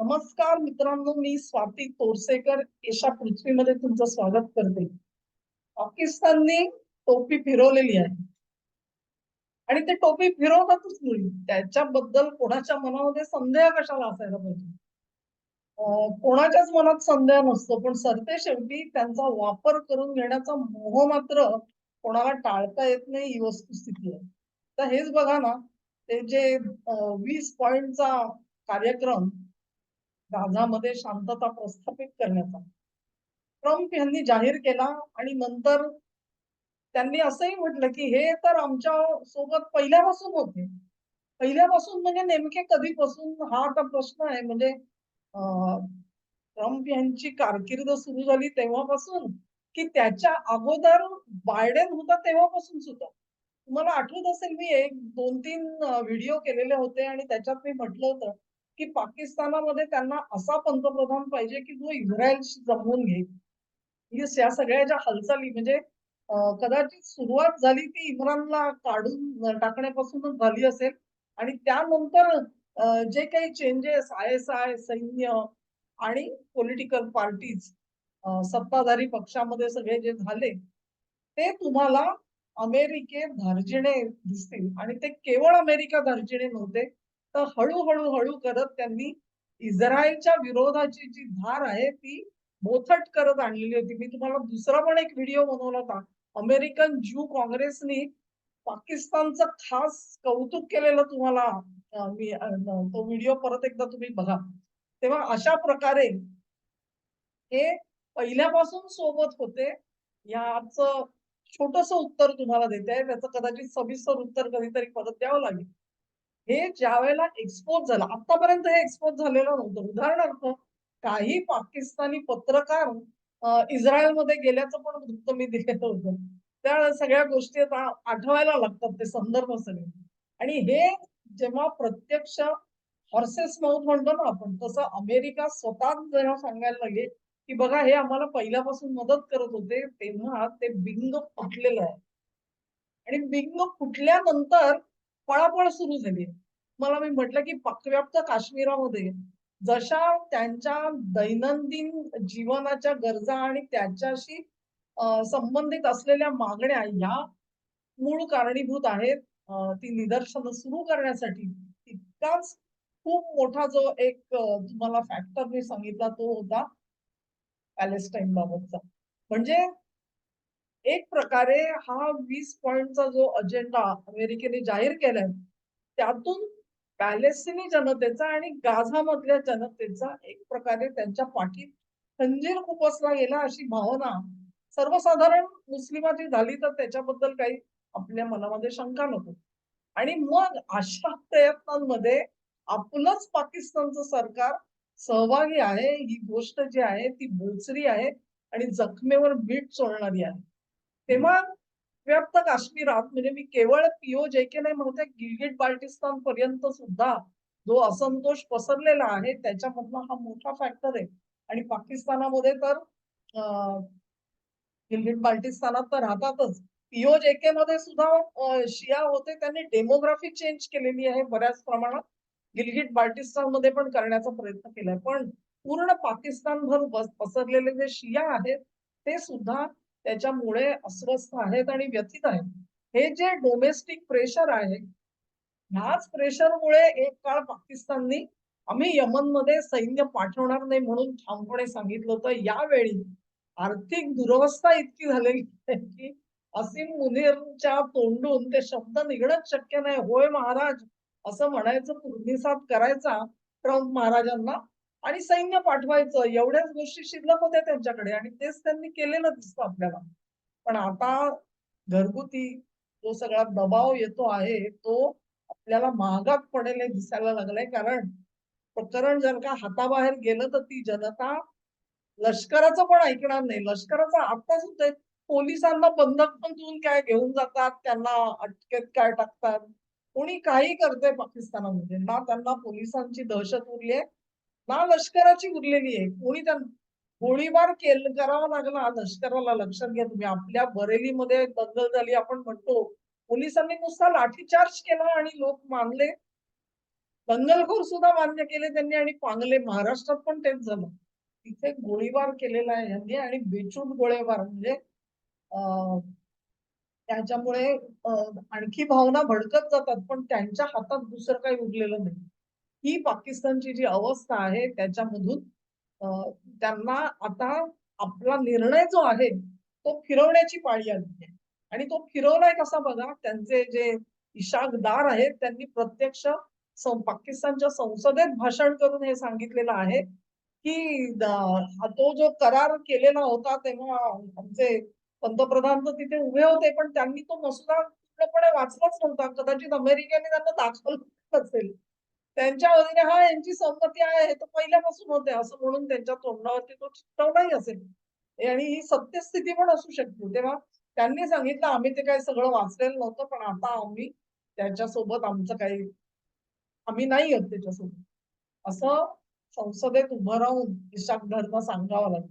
नमस्कार मित्रांनो मी स्वाती तोरसेकर. एशा पृथ्वीमध्ये तुमचं स्वागत करते. पाकिस्तानने टोपी फिरवलेली आहे. आणि ते टोपी फिरवतातच मुली. त्याच्याबद्दल कोणाच्या मनामध्ये संदेह कशाला असायला पाहिजे? कोणाच्याच मनात संदेह नसतो पण सरते शेवटी त्यांचा वापर करून घेण्याचा मोह मात्र कोणाला टाळता येत नाही ही वस्तुस्थिती आहे. तर हेच बघा ना ते जे वीस पॉइंटचा कार्यक्रम गाझामध्ये शांतता प्रस्थापित करण्याचा. ट्रम्प यांनी जाहीर केला आणि नंतर त्यांनी असंही म्हटलं की हे तर आमच्यासोबत पहिल्यापासून होते. पहिल्यापासून म्हणजे नेमके कधीपासून हा आता प्रश्न आहे. म्हणजे ट्रम्प यांची कारकीर्द सुरू झाली तेव्हापासून की त्याच्या अगोदर बायडेन होता तेव्हापासून सुद्धा. तुम्हाला आठवत असेल मी एक दोन तीन व्हिडिओ केलेले होते आणि त्याच्यात मी म्हटलं होतं की पाकिस्तानामध्ये त्यांना असा पंतप्रधान पाहिजे की जो इस्रायलशी जमवून घेईल. येस या सगळ्या ज्या हालचाली म्हणजे कदाचित सुरुवात झाली ती इम्रानला काढून टाकण्यापासूनच झाली असेल. आणि त्यानंतर जे काही चेंजेस आय एस आय सैन्य आणि पॉलिटिकल पार्टीज सत्ताधारी पक्षामध्ये सगळे जे झाले ते तुम्हाला अमेरिकेत धार्जिणे दिसतील. आणि ते केवळ अमेरिका धार्जिणे नव्हते तर हळूहळू हळू करत त्यांनी इस्रायलच्या विरोधाची जी धार आहे ती मोथट करत आणलेली होती. मी तुम्हाला दुसरा पण एक व्हिडिओ बनवला होता. अमेरिकन ज्यू काँग्रेसनी पाकिस्तानचं खास कौतुक केलेलं तुम्हाला मी तो व्हिडिओ परत एकदा तुम्ही बघा. तेव्हा अशा प्रकारे हे पहिल्यापासून सोबत होते. याचं छोटस उत्तर तुम्हाला देते त्याचं कदाचित सविस्तर उत्तर कधीतरी परत द्यावं लागेल. हे ज्या वेळेला एक्सपोज झालं आतापर्यंत हे एक्सपोज झालेलं नव्हतं. उदाहरणार्थ काही पाकिस्तानी पत्रकार इस्रायलमध्ये गेल्याचं पण वृत्त मी दिलेलं होतं. त्या सगळ्या गोष्टी आता आठवायला लागतात ते संदर्भ सगळे. आणि हे जेव्हा प्रत्यक्ष हॉर्सेस माउथ म्हणतो ना आपण तसं अमेरिका स्वतः जेव्हा सांगायला लागेल की बघा हे आम्हाला पहिल्यापासून मदत करत होते तेव्हा ते बिंग फुटलेलं आहे. आणि बिंग फुटल्यानंतर पळापळ सुरू झाली. मला मी म्हटलं की पाकव्याप्त काश्मीरामध्ये जशा त्यांच्या दैनंदिन जीवनाच्या गरजा आणि त्याच्याशी संबंधित असलेल्या मागण्या ह्या मूळ कारणीभूत आहेत. ती निदर्शनं सुरू करण्यासाठी तितकाच खूप मोठा जो एक तुम्हाला फॅक्टर मी सांगितला तो होता पॅलेस्टाईन बाबतचा. म्हणजे एक प्रकारे हा वीस पॉइंटचा जो अजेंडा अमेरिकेने जाहीर केलाय त्यातून पॅलेस्टिनी जनतेचा आणि गाझा मधल्या जनतेचा एक प्रकारे त्यांच्या पाठीत खंजीर खुपसला गेला अशी भावना सर्वसाधारण मुस्लिमाची झाली तर त्याच्याबद्दल काही आपल्या मनामध्ये शंका नको. आणि मग अशा प्रयत्नांमध्ये आपलंच पाकिस्तानचं सरकार सहभागी आहे ही गोष्ट जी आहे ती बोचरी आहे आणि जखमेवर मीठ चोळणारी आहे. तेव्हा व्याप्त काश्मीरात म्हणजे मी केवळ पीओ जे के नाही म्हणते गिलगिट बाल्टिस्तान पर्यंत सुद्धा जो असंतोष पसरलेला आहे त्याच्यामधला हा मोठा फॅक्टर आहे. आणि पाकिस्तानामध्ये तर गिलगिट बाल्टिस्तानात तर राहतातच. पीओ जे के मध्ये सुद्धा शिया होते त्यांनी डेमोग्राफी चेंज केलेली आहे बऱ्याच प्रमाणात. गिलगिट बाल्टिस्तानमध्ये पण करण्याचा प्रयत्न केलाय. पण पूर्ण पाकिस्तानभर पसरलेले जे शिया आहेत ते सुद्धा त्याच्यामुळे अस्वस्थ आहेत आणि व्यथित आहेत. हे जे डोमेस्टिक प्रेशर आहे ह्याच प्रेशरमुळे एक काळ पाकिस्ताननी आम्ही यमनमध्ये सैन्य पाठवणार नाही म्हणून ठामपणे सांगितलं होतं. यावेळी आर्थिक दुरवस्था इतकी झालेली आहे की असीम मुनीरच्या तोंडून ते शब्द निघणंच शक्य नाही. होय महाराज असं म्हणायचं पूर्णिसात करायचा ट्रम्प महाराजांना आणि सैन्य पाठवायचं एवढ्याच गोष्टी शिल्लक होत्या त्यांच्याकडे आणि तेच त्यांनी केलेलं दिसतं आपल्याला. पण आता घरगुती जो सगळा दबाव येतो आहे तो आपल्याला महागात पडेल हे दिसायला लागलाय. कारण प्रकरण जर का हाताबाहेर गेलं तर ती जनता लष्कराचं पण ऐकणार नाही. लष्कराचा आता सुद्धा पोलिसांना बंधक पण देऊन काय घेऊन जातात त्यांना अटकेत काय टाकतात. कोणी काही करते पाकिस्तानामध्ये. ना त्यांना पोलिसांची दहशत उरली आहे ना लष्कराची उरलेली आहे. कोणी त्यांना गोळीबार केल करावा लागला लष्कराला लक्षात घ्या तुम्ही. आपल्या बरेलीमध्ये दंगल झाली आपण म्हणतो. पोलिसांनी नुसता लाठीचार्ज केला आणि लोक मानले. दंगलखोर सुद्धा मान्य केले त्यांनी आणि पांगले. महाराष्ट्रात पण तेच झालं. तिथे गोळीबार केलेला आहे यांनी आणि बेचूट गोळीबार म्हणजे अं, त्याच्यामुळे आणखी भावना भडकत जातात. पण त्यांच्या हातात दुसरं काही उरलेलं नाही. ही पाकिस्तानची जी अवस्था आहे त्याच्यामधून त्यांना आता आपला निर्णय जो आहे तो फिरवण्याची पाळी आली आहे. आणि तो फिरवलाय कसा बघा त्यांचे जे इशाकदार आहेत त्यांनी प्रत्यक्ष पाकिस्तानच्या संसदेत भाषण करून हे सांगितलेलं आहे की तो जो करार केलेला होता तेव्हा आमचे पंतप्रधान तर तिथे उभे होते पण त्यांनी तो मसुदा पूर्णपणे वाचलाच नव्हता. कदाचित अमेरिकेने त्यांना दाखवलं असेल. त्यांच्या वतीने हा यांची संमती आहे तर पहिल्यापासून होते असं म्हणून त्यांच्या तोंडावरती तो चिकटवलाही असेल. आणि ही सत्यस्थिती पण असू शकते. तेव्हा त्यांनी सांगितलं आम्ही ते काही सगळं वाचलेलं नव्हतं पण आता आम्ही त्याच्यासोबत आमचं काही आम्ही नाही आहोत त्याच्यासोबत. असं संसदेत उभं राहून इशाकदारना सांगावं लागलं.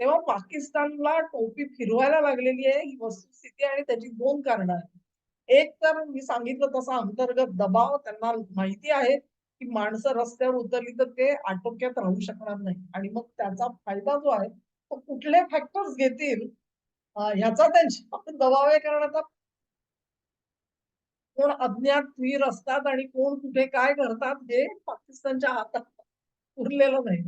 तेव्हा पाकिस्तानला टोपी फिरवायला लागलेली आहे ही वस्तुस्थिती आणि त्याची दोन कारणं आहेत. एक तर मी सांगितलं तसा अंतर्गत दबाव त्यांना माहिती आहे. की माणसं रस्त्यावर उतरली तर ते आटोक्यात राहू शकणार नाही. आणि मग त्याचा फायदा जो आहे तो कुठले फॅक्टर्स घेतील ह्याचा त्यांच्या दबाव आहे कारण आता. कोण अज्ञात वीर असतात आणि कोण कुठे काय करतात हे पाकिस्तानच्या हातात उरलेलं नाही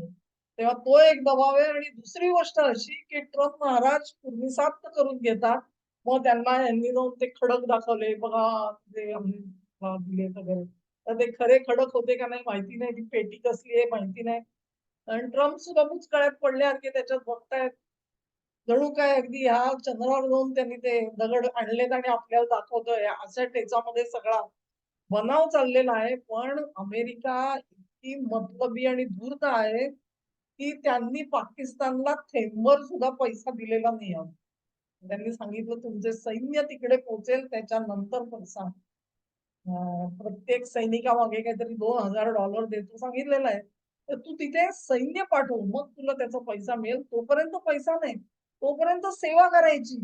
तेव्हा तो एक दबाव आहे. आणि दुसरी गोष्ट अशी की ट्रम्प महाराज पूर्वीसात करून घेतात. मग त्यांना यांनी जाऊन ते खडक दाखवले. बघा ते बघा दिले वगैरे. तर ते खरे खडक होते का नाही माहिती नाही. ती पेटी कसली आहे माहिती नाही. आणि ट्रम्प सुद्धा बुचकळ्यात पडल्यासारखे त्याच्यात बघतायत. जणू काय अगदी ह्या चंद्रावर जाऊन त्यांनी ते दगड आणलेत आणि आपल्याला दाखवतोय. अशा टेचामध्ये सगळा बनाव चाललेला आहे. पण अमेरिका इतकी मतलबी आणि धूर्त आहे की त्यांनी पाकिस्तानला थेंबर सुद्धा पैसा दिलेला नाही आहे. त्यांनी सांगितलं तुमचे सैन्य तिकडे पोहोचेल त्याच्यानंतर पैसा सांग. प्रत्येक सैनिकामागे काहीतरी दोन हजार डॉलर देतो सांगितलेलं आहे. तर तू तिथे सैन्य पाठव. मग तुला त्याचा पैसा मिळेल. तोपर्यंत पैसा नाही. तोपर्यंत सेवा करायची.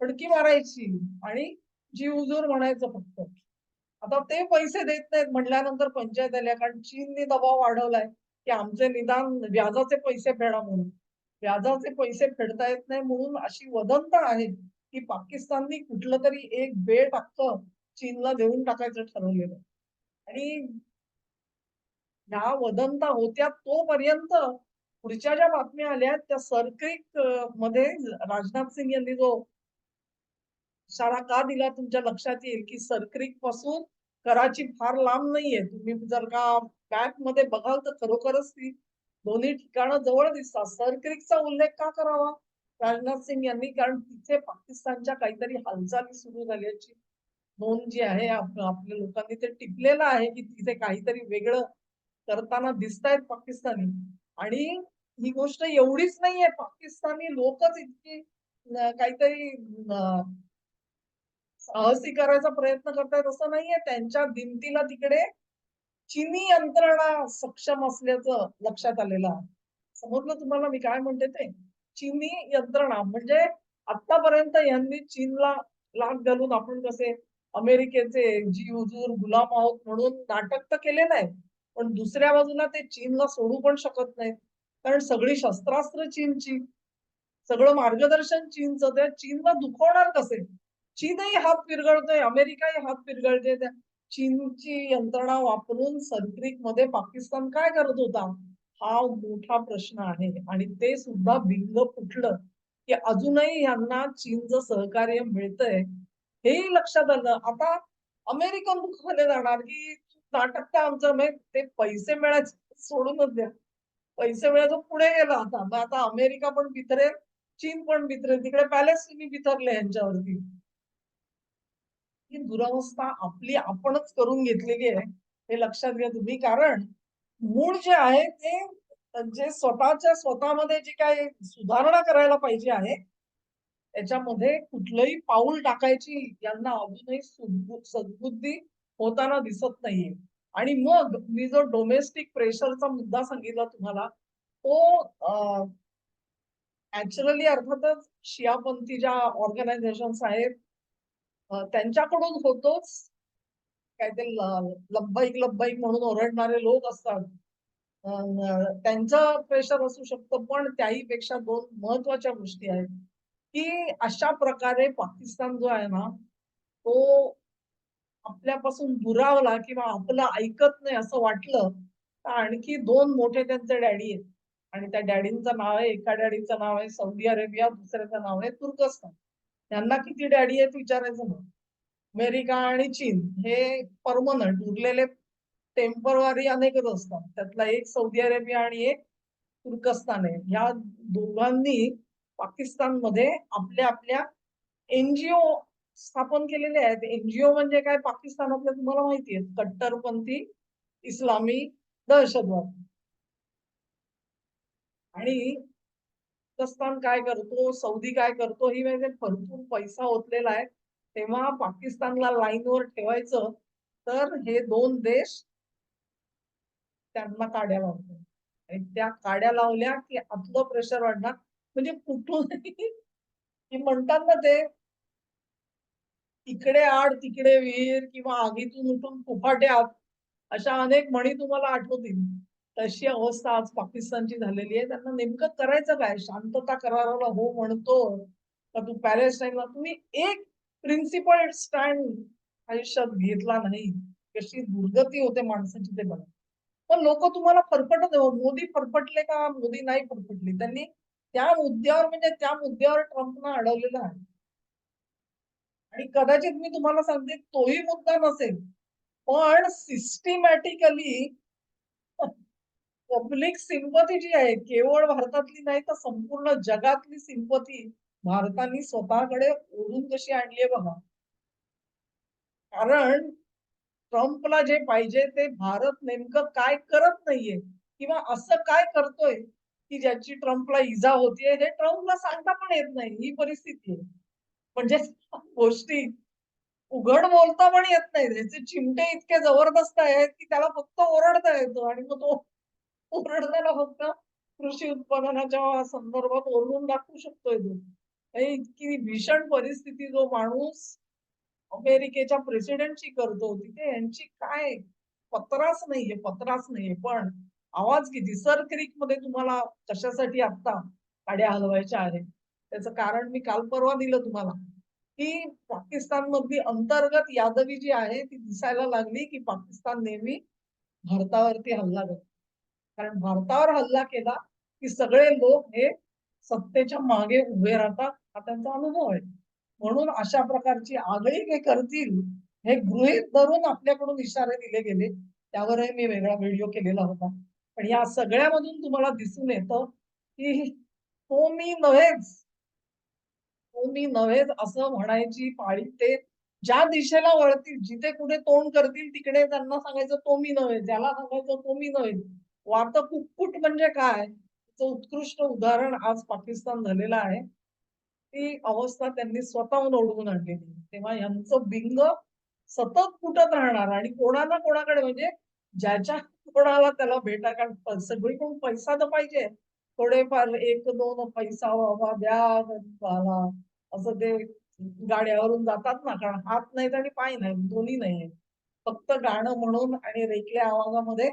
फडकी मारायची. आणि जीव उजूर म्हणायचं फक्त. आता ते पैसे देत नाहीत. म्हटल्यानंतर पंचायत आल्या. कारण चीनने दबाव वाढवलाय की आमचे निदान व्याजाचे पैसे फेडा म्हणून. व्याजाचे पैसे फेडता येत नाही म्हणून अशी वदंत आहे की पाकिस्ताननी कुठलं तरी एक बेट अख्खं चीनला देऊन टाकायचं ठरवलेलं. आणि ह्या वदंता होत्या तोपर्यंत पुढच्या ज्या बातम्या आल्या त्या सरक्रिकमध्ये राजनाथ सिंग यांनी जो इशारा का दिला तुमच्या लक्षात येईल की सरक्रिकपासून कराची फार लांब नाहीये. तुम्ही जर का मॅपमध्ये बघाल तर खरोखरच ती दोन्ही ठिकाणं जवळ दिसतात. सरक्रिकचा उल्लेख का करावा? राजनाथ सिंग यांनी कारण तिथे पाकिस्तानच्या काहीतरी हालचाली सुरू झाल्याची नोंद जी आहे आपल्या लोकांनी ते टिपलेलं आहे की तिथे काहीतरी वेगळं करताना दिसतायत पाकिस्तानी. आणि ही गोष्ट एवढीच नाहीये पाकिस्तानी लोकच इतकी काहीतरी साहसी करायचा प्रयत्न करतायत असं नाहीये. त्यांच्या भिंतीला तिकडे चिनी यंत्रणा सक्षम असल्याचं लक्षात आलेलं आहे. समजलं तुम्हाला मी काय म्हणते ते? चिनी यंत्रणा म्हणजे आतापर्यंत यांनी चीनला लाग घालून आपण कसे अमेरिकेचे जी हुजूर गुलाम आहोत म्हणून नाटक तर केलेलं आहे पण दुसऱ्या बाजूला ते चीनला सोडू पण शकत नाहीत. कारण सगळी शस्त्रास्त्र चीनची सगळं मार्गदर्शन चीनचं त्या चीनला दुखवणार कसे? चीनही हात पिरगळतोय अमेरिकाही हात पिरगळते त्या चीनची यंत्रणा वापरून सर्क्रिकमध्ये पाकिस्तान काय करत होता? हा मोठा प्रश्न आहे. आणि ते सुद्धा भिंग फुटलं की अजूनही यांना चीनचं सहकार्य मिळतंय. हेही लक्षात आलं. आता अमेरिकन दुखावले जाणार की नाटक तर आमचं म्हणजे ते पैसे मिळायचे सोडूनच द्या. पैसे मिळायचं पुढे गेला आता. मग आता अमेरिका पण बिथरेल चीन पण बिथरेल तिकडे पॅलेस्टिनी बिथरले यांच्यावरती. ही दुरावस्था आपली आपणच करून घेतलेली आहे हे लक्षात घ्या तुम्ही. कारण मूळ जे आहे ते जे स्वतःच्या स्वतःमध्ये जे काय सुधारणा करायला पाहिजे आहे त्याच्यामध्ये कुठलंही पाऊल टाकायची यांना अजूनही सद्बुद्धी होताना दिसत नाहीये. आणि मग मी जो डोमेस्टिक प्रेशरचा मुद्दा सांगितला तुम्हाला तो नॅचरली अर्थातच शियापंथी ज्या ऑर्गनायझेशन्स आहेत त्यांच्याकडून होतोच काय ते लब्बाईक लब्बाईक म्हणून ओरडणारे लोक असतात. त्यांचं प्रेशर असू शकतं पण त्याही पेक्षा दोन महत्त्वाच्या गोष्टी आहेत. की अशा प्रकारे पाकिस्तान जो आहे ना तो आपल्यापासून दुरावला किंवा आपलं ऐकत नाही असं वाटलं तर आणखी दोन मोठे त्यांचे डॅडी आहेत. आणि त्या डॅडींचं नाव आहे एका डॅडीचं नाव आहे सौदी अरेबिया दुसऱ्याचं नाव आहे तुर्कस्तान. त्यांना किती डॅडी आहेत विचारायचं ना? अमेरिका आणि चीन हे परमनंट उरलेले टेंपररी अनेकच असतात. त्यातला एक सौदी अरेबिया आणि एक तुर्कस्तान आहे. या दोघांनी पाकिस्तानमध्ये आपल्या आपल्या एनजीओ स्थापन केलेले आहेत. एनजीओ म्हणजे काय? पाकिस्तानातल्या तुम्हाला माहिती आहे. कट्टरपंथी इस्लामी दहशतवाद. आणि पाकिस्तान काय करतो? सौदी काय करतो? ही म्हणजे भरपूर पैसा ओतलेला आहे. तेव्हा पाकिस्तानला लाईनवर ठेवायचं तर हे दोन देश त्यांना काड्या लावतो आणि त्या काड्या लावल्या की आतलं प्रेशर वाढणार. म्हणजे कुठून म्हणतात ना ते इकडे आड तिकडे विहीर किंवा आगीतून उठून फुफाट्यात अशा अनेक म्हणी तुम्हाला आठवतील. तशी अवस्था आज पाकिस्तानची झालेली आहे. त्यांना नेमकं करायचं काय? शांतता कराराला हो म्हणतो का तू पॅलेस्टाईनला? तुम्ही एक प्रिन्सिपल स्टँड आयुष्यात घेतला नाही. कशी दुर्गती होते माणसाची ते बघा. पण लोक तुम्हाला फरफटत मोदी फरफटले का? मोदी नाही फरफटले. त्यांनी त्या मुद्द्यावर म्हणजे त्या मुद्द्यावर ट्रम्पनं अडवलेलं आहे. आणि कदाचित मी तुम्हाला सांगते तोही मुद्दा नसेल पण सिस्टिमॅटिकली पब्लिक सिंपती जी आहे केवळ भारतातली नाही तर संपूर्ण जगातली सिंपती भारताने स्वतःकडे ओढून कशी आणली आहे बघा. कारण ट्रम्पला जे पाहिजे ते भारत नेमकं काय करत नाहीये किंवा असं काय करतोय की ज्याची ट्रम्पला इजा होतीये हे ट्रम्पला सांगता पण येत नाही. ही परिस्थिती आहे. म्हणजे गोष्टी उघड बोलता पण येत नाही त्याचे चिमटे इतके जबरदस्त आहेत की त्याला फक्त ओरडता येतो आणि मग तो ओरडताना फक्त कृषी उत्पादनाच्या संदर्भात ओरडून दाखवू शकतोय तो. इतकी भीषण परिस्थिती जो माणूस अमेरिकेच्या प्रेसिडेंटची करतो तिथे यांची काय पत्राच नाहीये पत्राच नाहीये. पण आवाज किती? सर क्रिकमध्ये तुम्हाला कशासाठी आता गाड्या हलवायच्या आहेत? त्याचं कारण मी काल परवा दिलं तुम्हाला की पाकिस्तान मधली अंतर्गत यादवी जी आहे ती दिसायला लागली की पाकिस्तान नेहमी भारतावरती हल्ला करतो. कारण भारतावर हल्ला केला की सगळे लोक हे सत्तेच्या मागे उभे राहतात हा त्यांचा अनुभव आहे. म्हणून अशा प्रकारची आगळी हे करतील हे गृहीत धरून आपल्याकडून इशारे दिले गेले. त्यावरही मी वेगळा व्हिडिओ केलेला होता. पण या सगळ्यामधून तुम्हाला दिसून येतं की तो मी नव्हेच तो मी नव्हेच असं म्हणायची पाळी. ते ज्या दिशेला वळतील जिथे कुठे तोंड करतील तिकडे त्यांना सांगायचं तो मी नव्हे ज्याला सांगायचं तो मी नव्हे वात कुक्कुट म्हणजे काय? उत्कृष्ट उदाहरण आज पाकिस्तान झालेलं आहे. ती अवस्था त्यांनी स्वतःहून ओढवून आणलेली. तेव्हा यांचं बिंग सतत फुटत राहणार आणि कोणा ना कोणाकडे म्हणजे ज्याच्या कोणाला त्याला भेटा कारण सगळीकडून पैसा तर पाहिजे. थोडेफार एक दोन पैसा बाबा द्या मला असं ते गाड्यावरून जातात ना कारण हात नाहीत आणि पाय नाही दोन्ही नाही फक्त गाणं म्हणून आणि रेकल्या आवाजामध्ये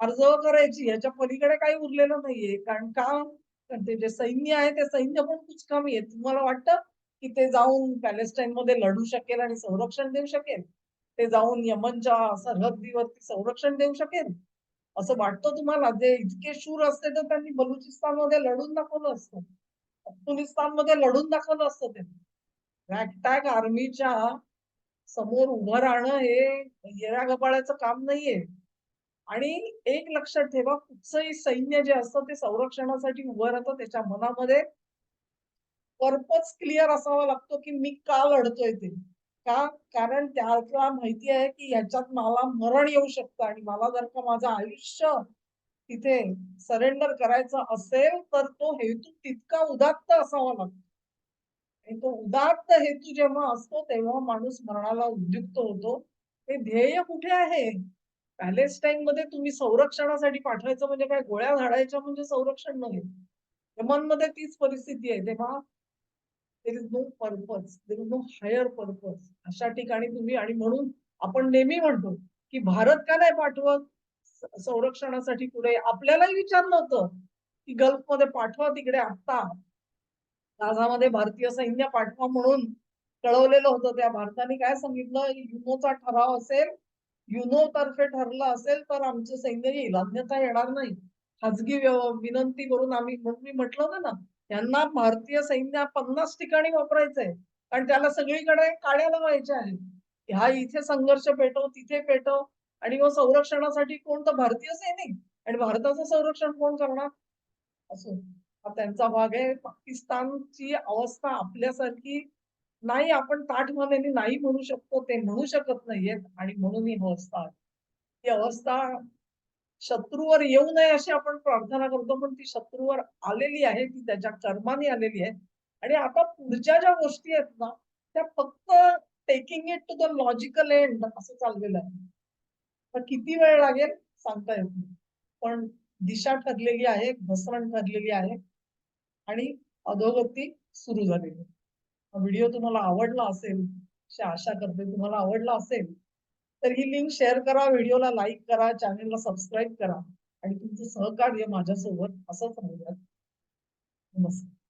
अर्ज करायची. याच्या पलीकडे काही उरलेलं नाहीये. कारण का? ते जे सैन्य आहे ते सैन्य पण कुचकामी आहे तुम्हाला वाटतं की ते जाऊन पॅलेस्टाईन मध्ये लढू शकेल आणि संरक्षण देऊ शकेल? ते जाऊन यमनच्या सरहद्दीवरती संरक्षण देऊ शकेल? असं वाटतं तुम्हाला? जे इतके शूर असते तर त्यांनी बलुचिस्तानमध्ये लढून दाखवलं असतं. अफगाणिस्तानमध्ये लढून दाखवलं असतं त्यांनी रॅगटॅग आर्मीच्या समोर उभं राहणं हे येऱ्या गबाळ्याचं काम नाहीये. आणि एक लक्षात ठेवा कुठचंही सैन्य जे असतं ते संरक्षणासाठी उभं राहतं. त्याच्या मनामध्ये पर्पज क्लिअर असावा लागतो की मी का लढतोय ते? का? कारण त्याला माहिती आहे की याच्यात मला मरण येऊ शकतं आणि मला जर का माझं आयुष्य तिथे सरेंडर करायचं असेल तर तो हेतू तितका उदात्त असावा लागतो. आणि तो उदात्त हेतू जेव्हा असतो तेव्हा माणूस मरणाला उद्युक्त होतो. ते ध्येय कुठे आहे? पॅलेस्टाईन मध्ये तुम्ही संरक्षणासाठी पाठवायचं म्हणजे काय? गोळ्या झाडायच्या म्हणजे संरक्षण नव्हे. यमनमध्ये तीच परिस्थिती आहे. तेव्हा there is no purpose there is no higher purpose अशा ठिकाणी तुम्ही आणि म्हणून आपण नेहमी म्हणतो की भारत का नाही पाठवत? संरक्षणासाठी पुढे आपल्यालाही विचारलं होतं की गल्फमध्ये पाठवा तिकडे आत्ता. गाझामध्ये भारतीय सैन्य पाठवा म्हणून कळवलेलं होतं त्या भारताने काय सांगितलं? युनोचा ठराव असेल युनो तर्फे ठरलं असेल तर आमचं सैन्य येईल. अन्यथा येणार नाही. खाजगी विनंती करून आम्ही म्हणून मी म्हटलं होतं ना यांना भारतीय सैन्य पन्नास ठिकाणी वापरायचंय. कारण त्याला सगळीकडे काड्या लावायच्या आहेत. ह्या इथे संघर्ष पेटव तिथे पेटव. आणि मग संरक्षणासाठी कोण तर भारतीय सैनिक? आणि भारताचं संरक्षण कोण करणार? असो. हा त्यांचा भाग आहे. पाकिस्तानची अवस्था आपल्यासारखी नाही. आपण ताठमानेने नाही म्हणू शकतो ते म्हणू शकत नाहीयेत. आणि म्हणून ही अवस्था ही ती अवस्था शत्रूवर येऊ नये अशी आपण प्रार्थना करतो पण ती शत्रूवर आलेली आहे ती त्याच्या कर्माने आलेली आहे. आणि आता पुढच्या ज्या गोष्टी आहेत ना त्या फक्त taking it to the logical end असं चाललेलं आहे. तर किती वेळ लागेल सांगता येत नाही. पण दिशा ठरलेली आहे घसरण ठरलेली आहे आणि अधोगती सुरू झालेली आहे. हा व्हिडिओ तुम्हाला आवडला असेल अशी आशा करते तुम्हाला आवडला असेल तर ही लिंक शेअर करा व्हिडिओला लाईक करा चॅनेलला सबस्क्राईब करा आणि तुमचं सहकार्य माझ्यासोबत असंच राहूया नमस्कार.